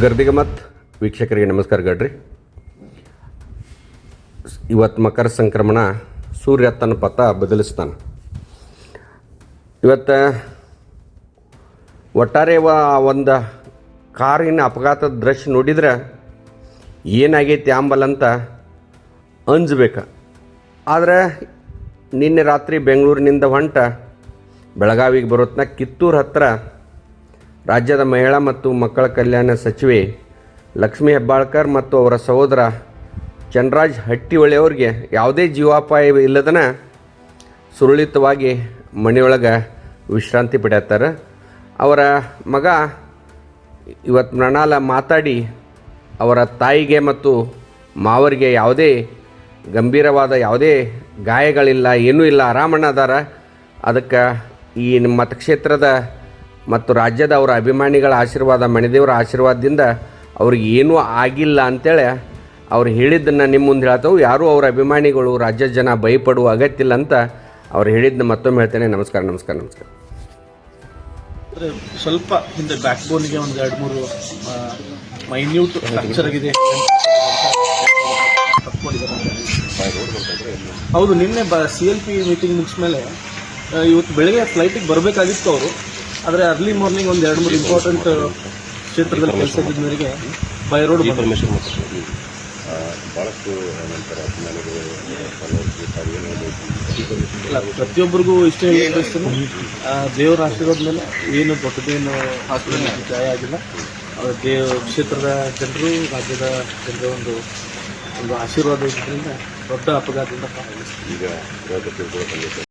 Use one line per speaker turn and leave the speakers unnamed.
ಗರ್ದಿಗಮತ್, ವೀಕ್ಷಕರಿಗೆ ನಮಸ್ಕಾರ ಗಡ್ರಿ. ಇವತ್ತು ಮಕರ ಸಂಕ್ರಮಣ, ಸೂರ್ಯ ತನ್ನ ಪಥ ಬದಲಿಸ್ತಾನೆ. ಇವತ್ತು ಒಟ್ಟಾರೆ ಒಂದು ಕಾರಿನ ಅಪಘಾತದ ದೃಶ್ಯ ನೋಡಿದ್ರೆ ಏನಾಗೈತಿ ಅಂತ ಅಂಜಬೇಕು. ಆದರೆ ನಿನ್ನೆ ರಾತ್ರಿ ಬೆಂಗಳೂರಿನಿಂದ ಹೊಂಟ ಬೆಳಗಾವಿಗೆ ಬರೋತ್ನ ಕಿತ್ತೂರು ಹತ್ತಿರ ರಾಜ್ಯದ ಮಹಿಳಾ ಮತ್ತು ಮಕ್ಕಳ ಕಲ್ಯಾಣ ಸಚಿವೆ ಲಕ್ಷ್ಮೀ ಹೆಬ್ಬಾಳ್ಕರ್ ಮತ್ತು ಅವರ ಸಹೋದರ ಚನ್ರಾಜ್ ಹಟ್ಟಿಹೊಳೆಯವ್ರಿಗೆ ಯಾವುದೇ ಜೀವಾಪಾಯ ಇಲ್ಲದನ ಸುರಳಿತವಾಗಿ ಮನೆಯೊಳಗೆ ವಿಶ್ರಾಂತಿ ಪಡ್ಯಾತಾರೆ ಅವರ ಮಗ ಇವತ್ತು ಮೃಣಾಲ ಮಾತಾಡಿ ಅವರ ತಾಯಿಗೆ ಮತ್ತು ಮಾವರಿಗೆ ಯಾವುದೇ ಗಂಭೀರವಾದ ಯಾವುದೇ ಗಾಯಗಳಿಲ್ಲ, ಏನೂ ಇಲ್ಲ ಆರಾಮಣ್ಣ ಅದಾರ ಅದಕ್ಕೆ ಈ ಮತಕ್ಷೇತ್ರದ ಮತ್ತು ರಾಜ್ಯದ ಅವರ ಅಭಿಮಾನಿಗಳ ಆಶೀರ್ವಾದ, ಮಣಿದೇವರ ಆಶೀರ್ವಾದದಿಂದ ಅವ್ರಿಗೆ ಏನೂ ಆಗಿಲ್ಲ ಅಂತೇಳಿ ಅವ್ರು ಹೇಳಿದ್ದನ್ನು ನಿಮ್ಮ ಮುಂದೆ ಹೇಳ್ತಾವೆ. ಯಾರೂ ಅವ್ರ ಅಭಿಮಾನಿಗಳು ರಾಜ್ಯದ ಜನ ಭಯಪಡುವ ಅಗತ್ಯ ಇಲ್ಲ ಅಂತ ಅವ್ರು ಹೇಳಿದ್ದನ್ನ ಮತ್ತೊಮ್ಮೆ ಹೇಳ್ತೇನೆ. ನಮಸ್ಕಾರ ನಮಸ್ಕಾರ ನಮಸ್ಕಾರ.
ಸ್ವಲ್ಪ ಹಿಂದೆ ಬ್ಯಾಕ್ ಬೋನ್ಗೆ ಒಂದು ಎರಡು ಮೂರು ಮೈನ್ಯೂಟ್ ಸ್ಟ್ರಕ್ಚರ್ ಆಗಿದೆ. ಹೌದು, ನಿನ್ನೆ ಬ ಸಿ ಎಲ್ ಪಿ ಮೀಟಿಂಗ್ ಮುಗಿಸ್ಮೇಲೆ ಇವತ್ತು ಬೆಳಗ್ಗೆ ಫ್ಲೈಟಿಗೆ ಬರಬೇಕಾಗಿತ್ತು ಅವರು. ಆದರೆ ಅರ್ಲಿ ಮಾರ್ನಿಂಗ್ ಒಂದು ಎರಡು ಮೂರು ಇಂಪಾರ್ಟೆಂಟ್ ಕ್ಷೇತ್ರದಲ್ಲಿ ಕೆಲಸ ಇದ್ದವರಿಗೆ ಮೇರೆಗೆ ಬೈ ರೋಡ್ ಪರ್ಮಿಷನ್ ಇಲ್ಲ ಪ್ರತಿಯೊಬ್ಬರಿಗೂ ಇಷ್ಟ ಹೇಳ್ತೀನಿ ದೇವರ ಆಶೀರ್ವಾದ ಮೇಲೆ ಏನು ದೊಡ್ಡದೇನು ಹಾಸ್ಪಿಟಲ್ ಜಾಯ ಆಗಿಲ್ಲ. ಅವ್ರ ದೇವ ಕ್ಷೇತ್ರದ ಜನರು ರಾಜ್ಯದ ಜನರ ಒಂದು ಒಂದು ಆಶೀರ್ವಾದ ಇದ್ದರಿಂದ ದೊಡ್ಡ ಅಪಘಾತದಿಂದ ಪಾರಾಗಿಸ್ತೀವಿ